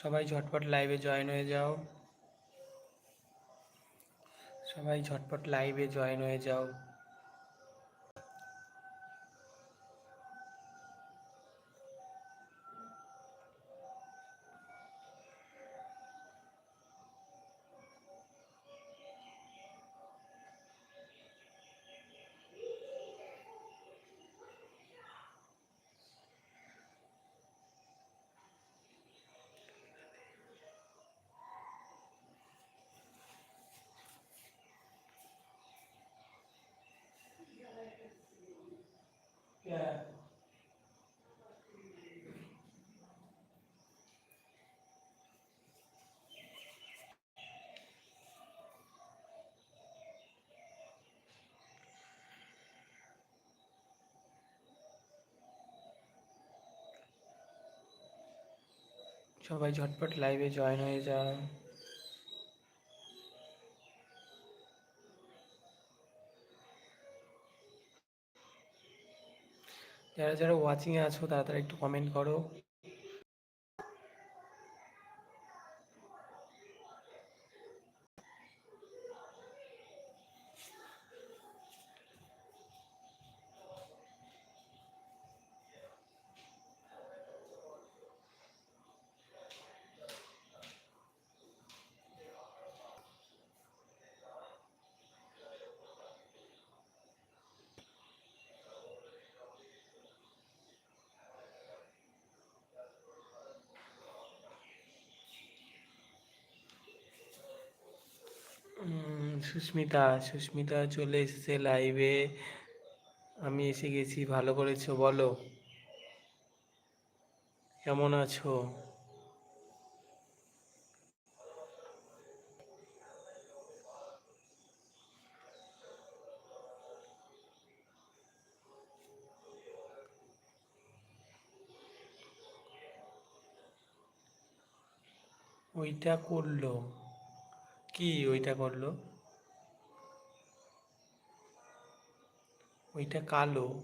সবাই ঝটপট লাইভে জয়েন হয়ে যাও। সবাই ঝটপট লাইভে জয়েন হয়ে যাও। সবাই ঝটপট লাইভে জয়েন হয়ে যাও। যারা যারা ওয়াচিংয়ে আছো তাড়াতাড়ি একটু কমেন্ট করো। সুস্মিতা সুস্মিতা চলে এসেছে লাইভে আমি এসে গেছি, ভালো করেছ বলো। কেমন আছো? ওইটা করল। কি ওইটা করল? ওইটা কালো।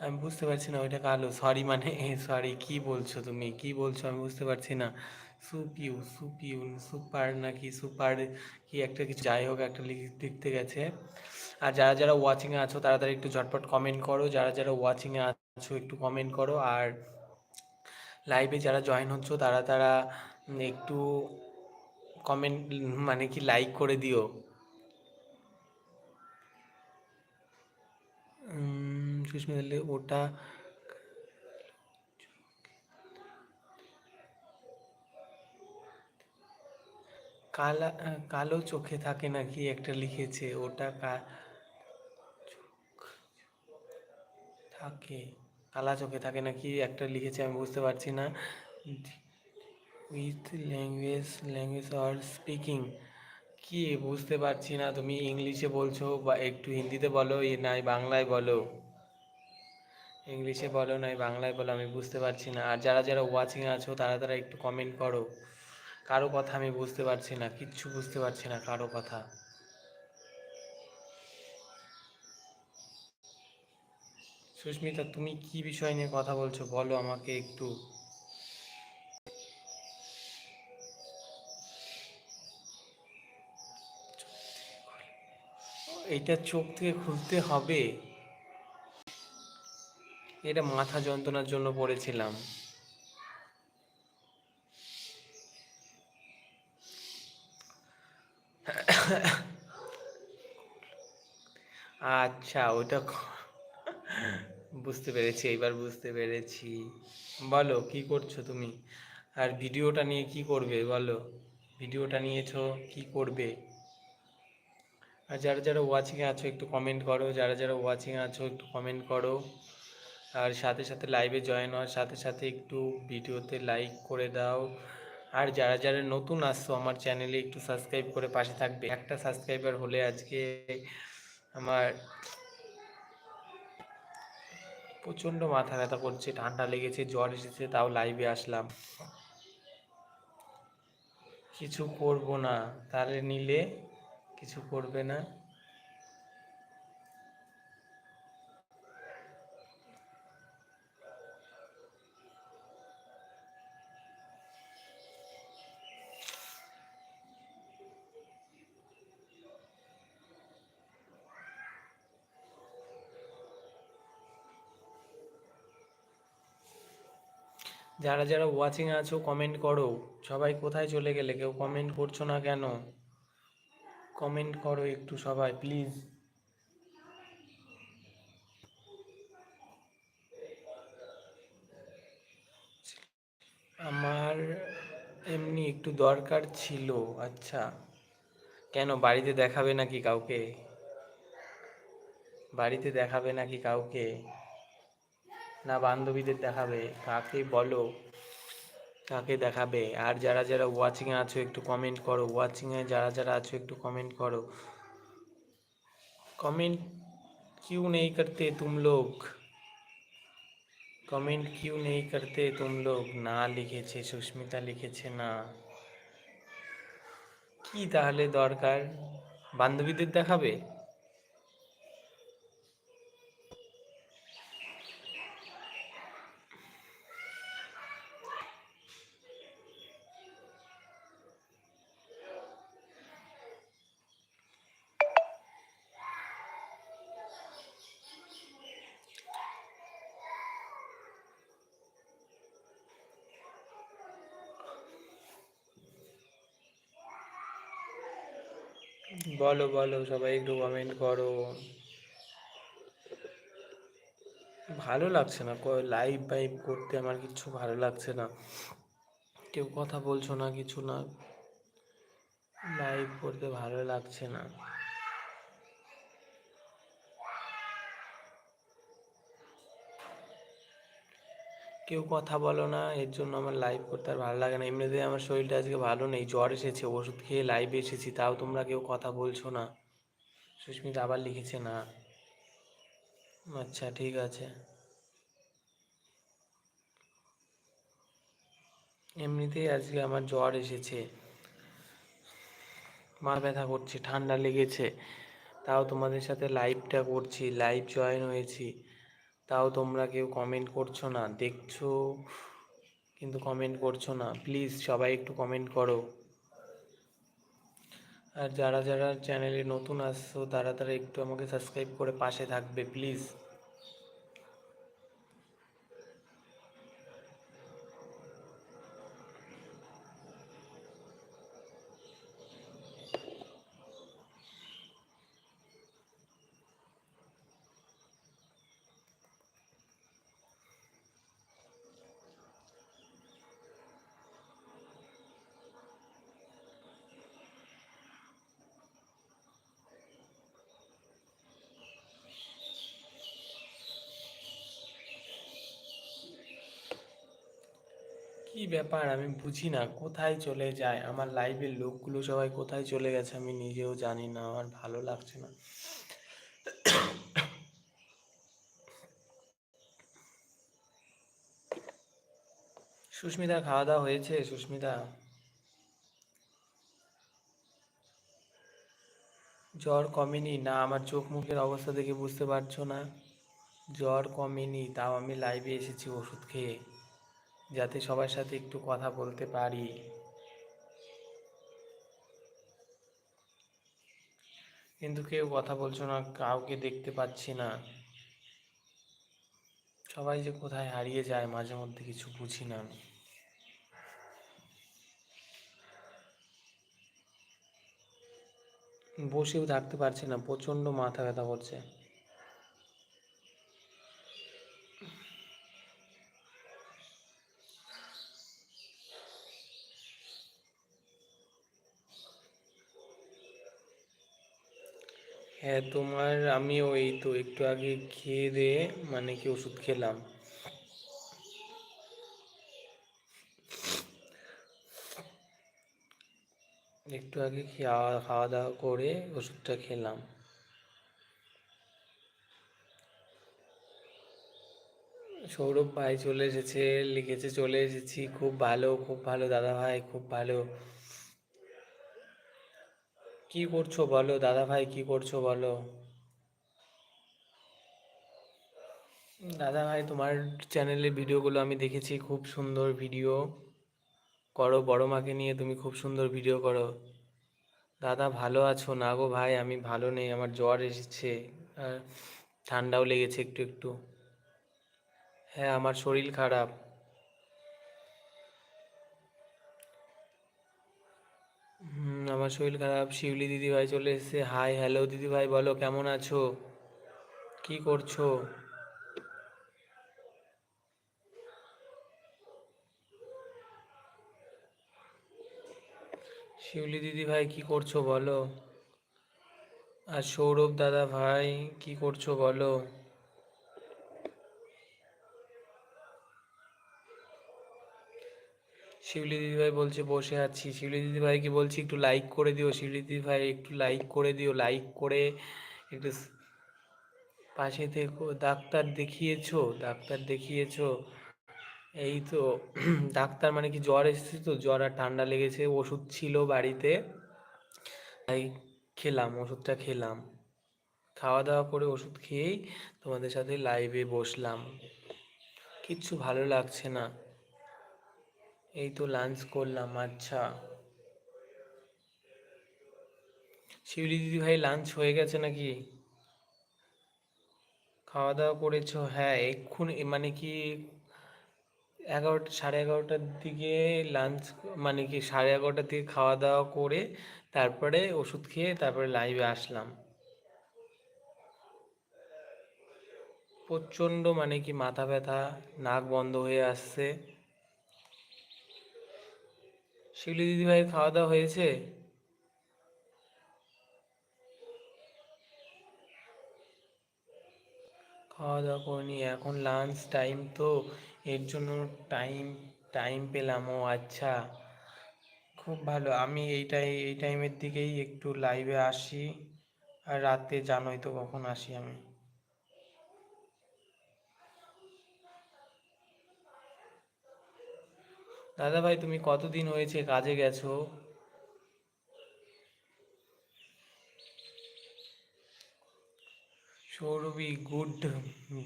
আমি বুঝতে পারছি না ওইটা কালো। সরি মানে সরি কি বলছো তুমি? কি বলছো আমি বুঝতে পারছি না। সুপিউ সুপিউ সুপার নাকি সুপার কি একটা কিছু। যাই হোক, একটা লিখ- লিখতে গেছে। আর যারা যারা ওয়াচিংয়ে আছো তারা একটু ঝটপট কমেন্ট করো। যারা যারা ওয়াচিংয়ে আছো, একটু কমেন্ট করো। আর লাইভে যারা জয়েন হচ্ছ, তারা তারা একটু কমেন্ট মানে কি লাইক করে দিও। ওটা কালা কালো চোখে থাকে নাকি একটা লিখেছে, ওটা কা থাকে। কালা চোখে থাকে নাকি? একটা লিখেছে, আমি বুঝতে পারছি না। With language language or speaking কি বুঝতে পারছি না, তুমি ইংলিশে বলছো বা একটু হিন্দিতে বলো নাই বাংলায় বলো। ইংলিশে বলো, নাই বাংলায় বলো, আমি বুঝতে পারছি না। আর যারা যারা ওয়াচিং আছো, তারা তারা একটু কমেন্ট করো। কারও কথা আমি বুঝতে পারছি না, কিচ্ছু বুঝতে পারছি না কারও কথা। সুস্মিতা, তুমি কি বিষয় নিয়ে কথা বলছো? বলো আমাকে একটু। এটা চোখ থেকে খুলতে হবে। এটা মাথা যন্ত্রণার জন্য পড়েছিলাম। আচ্ছা ওইটা ক- বুঝতে পেরেছি, এইবার বুঝতে পেরেছি। বলো, কি করছ তুমি? আর ভিডিওটা নিয়ে কি করবে, বলো? ভিডিওটা নিয়েছো, কি করবে? আর যারা যারা ওয়াচিংয়ে আছো, একটু কমেন্ট করো। যারা যারা ওয়াচিংয়ে আছো, একটু কমেন্ট করো। আর সাথে সাথে লাইভে জয়েন হওয়ার সাথে সাথে একটু ভিডিওতে লাইক করে দাও। আর যারা যারা নতুন আসছো, আমার চ্যানেলে একটু সাবস্ক্রাইব করে পাশে থাকবে। একটা সাবস্ক্রাইবার হলে আজকে আমার প্রচণ্ড মাথা ব্যথা করছে, ঠান্ডা লেগেছে, জ্বর এসেছে, তাও লাইভে আসলাম। কিছু করব না তাহলে নিলে কিছু করবে না। যারা যারা ওয়াচিং আছো কমেন্ট করো। সবাই কোথায় চলে গেলে? কেউ কমেন্ট করছ না কেন? কমেন্ট করো একটু সবাই প্লিজ আমার এমনি একটু দরকার ছিল আচ্ছা। কেন, বাড়িতে দেখাবে নাকি কাউকে? বাড়িতে দেখাবে নাকি কাউকে? না বান্ধবীদের দেখাবে কাকে বলো কাকে দেখাবে আর যারা যারা ওয়াচিংয়ে আছো একটু কমেন্ট করো ওয়াচিংয়ে যারা যারা আছো একটু কমেন্ট করো कमेंट क्यों नहीं करते तुम लोग কমেন্ট কিউ নেই করতে তুম লোক না লিখেছে সুস্মিতা লিখেছে না কি তাহলে দরকার বান্ধবীদের দেখাবে বলো বলো, সবাই একটু কমেন্ট করো। ভালো লাগছে না লাইভ বাইভ করতে আমার কিছু ভালো লাগছে না। কেউ কথা বলছো না, কিছু না। লাইভ করতে ভালো লাগছে না। কেউ কথা বলো না, এর জন্য আমার লাইভ করতে আর ভালো লাগে না। এমনিতে আমার শরীরটা আজকে ভালো নেই, জ্বর এসেছে, ওষুধ খেয়ে লাইভে এসেছি, তাও তোমরা কেউ কথা বলছো না। সুস্মিতা আবার লিখেছে না। আচ্ছা ঠিক আছে। এমনিতেই আজকে আমার জ্বর এসেছে। মা ব্যথা করছে, ঠান্ডা লেগেছে, তাও তোমাদের সাথে লাইভটা করছি লাইভ জয়েন হয়েছি। তাও তোমরা কেউ কমেন্ট করছ না, দেখছ, কিন্তু কমেন্ট করছ না। প্লিজ সবাই একটু কমেন্ট করো। আর যারা যারা চ্যানেলে নতুন আসছো, তারা তারা একটু আমাকে সাবস্ক্রাইব করে পাশে থাকবে প্লিজ কি ব্যাপার? আমি বুঝি না, কোথায় চলে যায়? আমার লাইভের লোকগুলো সবাই কোথায় চলে গেছে আমি নিজেও জানি না, আমার ভালো লাগছে না। সুস্মিতা খাওয়া দাওয়া হয়েছে? সুস্মিতা? জ্বর কমেনি? না, আমার চোখ মুখের অবস্থা দেখে বুঝতে পারছ না। জ্বর কমেনি, তাও আমি লাইভে এসেছি ওষুধ খেয়ে। যাতে সবার সাথে একটু কথা বলতে পারি। কিন্তু কেউ কথা বলছো না, কাউকে দেখতে পাচ্ছি না। সবাই যে কোথায় হারিয়ে যায়, মাঝে মধ্যে কিছু বুঝি না। বসেও থাকতে পারছি না, প্রচণ্ড মাথা ব্যথা করছে। হ্যাঁ তোমার আমি ওই তো একটু আগে খেয়ে দিয়ে মানে কি ওষুধ খেলাম। একটু আগে খাওয়া খাওয়া দাওয়া করে ওষুধটা খেলাম। সৌরভ ভাই চলে এসেছে, লিখেছে চলে এসেছি। খুব ভালো খুব ভালো দাদা ভাই খুব ভালো। কি করছ বলো? দাদা ভাই কি করছ বলো? দাদা ভাই তোমার চ্যানেলের ভিডিওগুলো আমি দেখেছি, খুব সুন্দর ভিডিও করো, বড় মাকে নিয়ে তুমি খুব সুন্দর ভিডিও করো। দাদা, ভালো আছো? না গো ভাই, আমি ভালো নেই, আমার জ্বর এসেছে। আর ঠান্ডাও লেগেছে একটু একটু। হ্যাঁ আমার শরীর খারাপ। আমার শরীর খারাপ। শিউলি দিদি ভাই চলে এসেছে। হাই হ্যালো দিদি ভাই বলো, কেমন আছো? কি করছ? শিউলি দিদি ভাই কি করছ বলো? আর সৌরভ দাদা ভাই কি করছ বলো? শিউলি দিদি ভাই বলছে, বসে আছি। শিউলি দিদি ভাইকে বলছি, একটু লাইক করে দিও। শিউলি দিদি ভাই, একটু লাইক করে দিও লাইক করে একটু পাশে থেকো, ডাক্তার দেখিয়েছো ডাক্তার দেখিয়েছো। এই তো, ডাক্তার মানে কি জ্বর এসেছে তো? জ্বর আর ঠান্ডা লেগেছে, ওষুধ ছিল বাড়িতে। তাই খেলাম, ওষুধটা খেলাম। খাওয়া দাওয়া করে ওষুধ খেয়েই তোমাদের সাথে লাইভে বসলাম। কিচ্ছু ভালো লাগছে না। এই তো লাঞ্চ করলাম আচ্ছা। শিউলি দিদি ভাই লাঞ্চ হয়ে গেছে নাকি? খাওয়া দাওয়া করেছ? হ্যাঁ এক্ষুনি মানে কি এগারোটা, সাড়ে এগারোটার দিকে লাঞ্চ মানে কি সাড়ে এগারোটার দিকে খাওয়া দাওয়া করে তারপরে ওষুধ খেয়ে তারপরে লাইভে আসলাম। প্রচণ্ড মানে কি মাথা ব্যথা, নাক বন্ধ হয়ে আসছে। শিউলি দিদি ভাইয়ের খাওয়া দাওয়া হয়েছে? খাওয়া দাওয়া করিনি, এখন লাঞ্চ টাইম তো, এর জন্য টাইম টাইম পেলাম। ও আচ্ছা খুব ভালো। আমি এইটাই এই টাইমের দিকেই একটু লাইভে আসি। আর রাতে জানোই তো কখন আসি আমি। দাদা ভাই তুমি কতদিন হয়েছে কাজে গেছো? Sourabhi good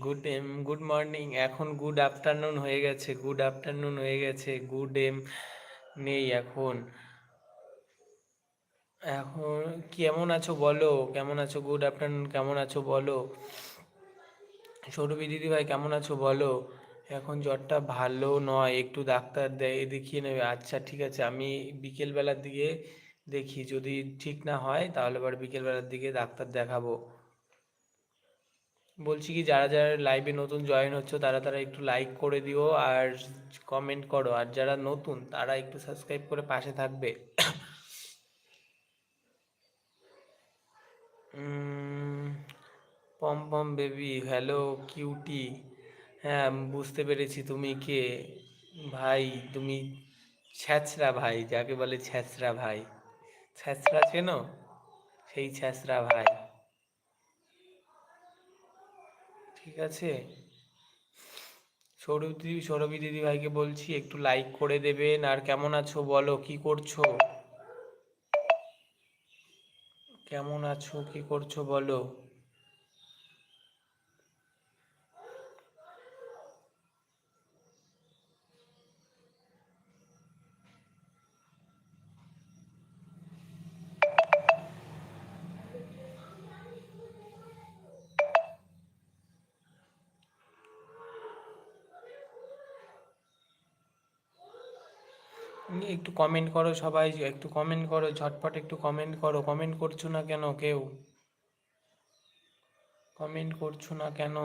good um good morning এখন গুড আফটারনুন হয়ে গেছে গুড আফটারনুন হয়ে গেছে গুড এম নেই এখন। এখন কেমন আছো বলো? কেমন আছো? গুড আফটারনুন কেমন আছো বলো? সৌরভী দিদি ভাই কেমন আছো বলো? এখন জ্বরটা ভালো নয়, একটু ডাক্তার দে- দেখিয়ে নেবে। আচ্ছা ঠিক আছে, আমি বিকেলবেলার দিকে দেখি, যদি ঠিক না হয় তাহলে এবার বিকেলবেলার দিকে ডাক্তার দেখাবো। বলছি কি, যারা যারা লাইভে নতুন জয়েন হচ্ছে, তারা তারা একটু লাইক করে দিও আর কমেন্ট করো। আর যারা নতুন, তারা একটু সাবস্ক্রাইব করে পাশে থাকবে। Pom pom baby hello cutie হ্যাঁ বুঝতে পেরেছি। তুমি কে? ভাই, তুমি ছ্যাঁচড়া ভাই, যাকে বলে ছ্যাঁচড়া ভাই। ছ্যাঁচড়া চেনো? সেই ছ্যাঁচড়া ভাই। ঠিক আছে? সৌরভ দিদি, সৌরভী দিদি ভাইকে বলছি, একটু লাইক করে দেবেন। আর কেমন আছো বলো, কি করছ? কেমন আছো, কি করছ বলো? একটু কমেন্ট করো সবাই, একটু কমেন্ট করো, ঝটপট একটু কমেন্ট করো। কমেন্ট করছ না কেন কেউ? কমেন্ট করছ না কেন?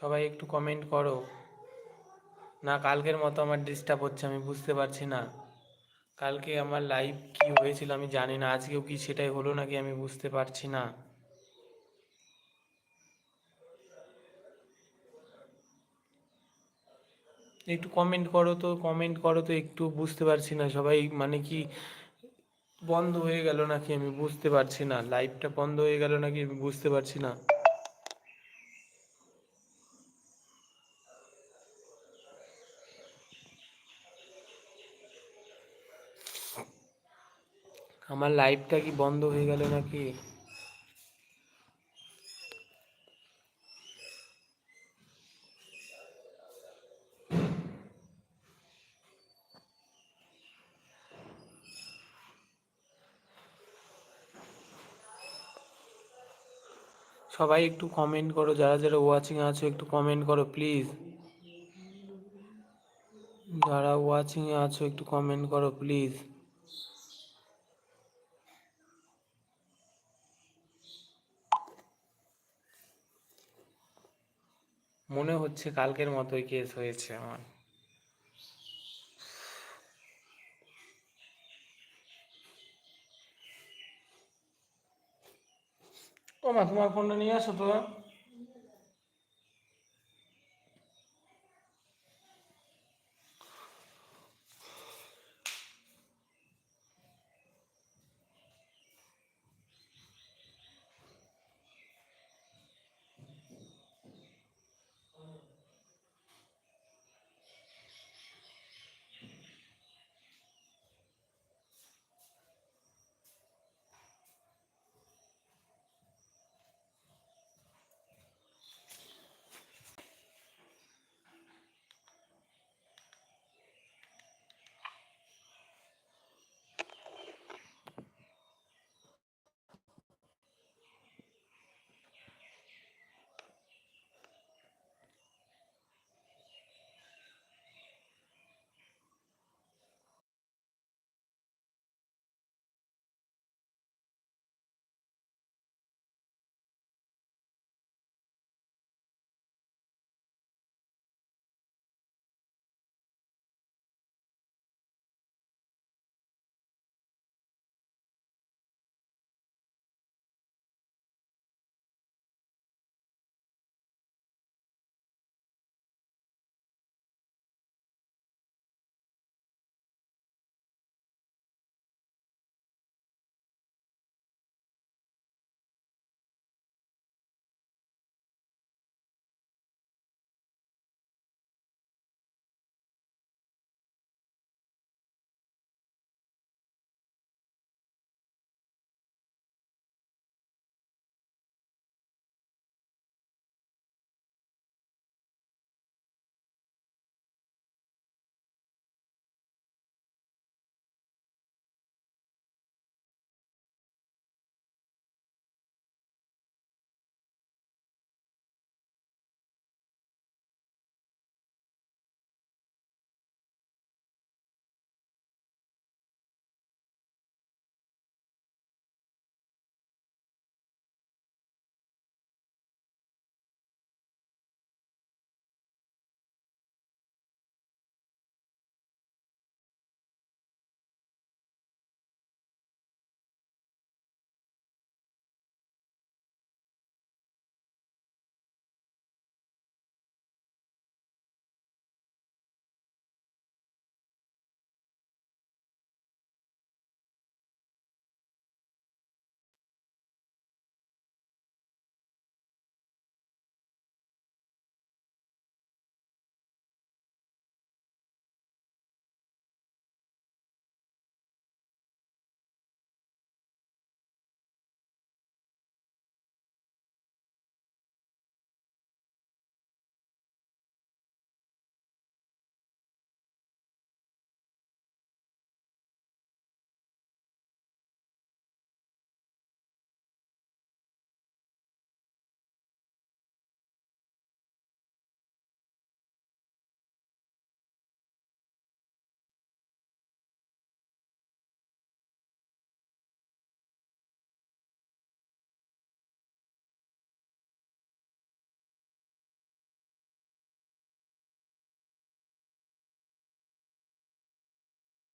সবাই একটু কমেন্ট করো। না, কালকের মতো আমার ডিস্টার্ব হচ্ছে, আমি বুঝতে পারছি না। কালকে আমার লাইভ কি হয়েছিল আমি জানি না, আজকেও কি সেটাই হলো নাকি আমি বুঝতে পারছি না। একটু কমেন্ট করো তো কমেন্ট করো তো, একটু বুঝতে পারছি না সবাই মানে কি বন্ধ হয়ে গেল নাকি আমি বুঝতে পারছি না? লাইভটা বন্ধ হয়ে গেল নাকি আমি বুঝতে পারছি না? আমার লাইভটা কি বন্ধ হয়ে গেল নাকি? সবাই একটু কমেন্ট করো, যারা যারা ওয়াচিং আছো একটু কমেন্ট করো প্লিজ যারা ওয়াচিং এ আছো একটু কমেন্ট করো প্লিজ মনে হচ্ছে কালকের মতোই কেস হয়েছে আমার। ও মা তোমার ফোনটা নিয়ে আসো তো।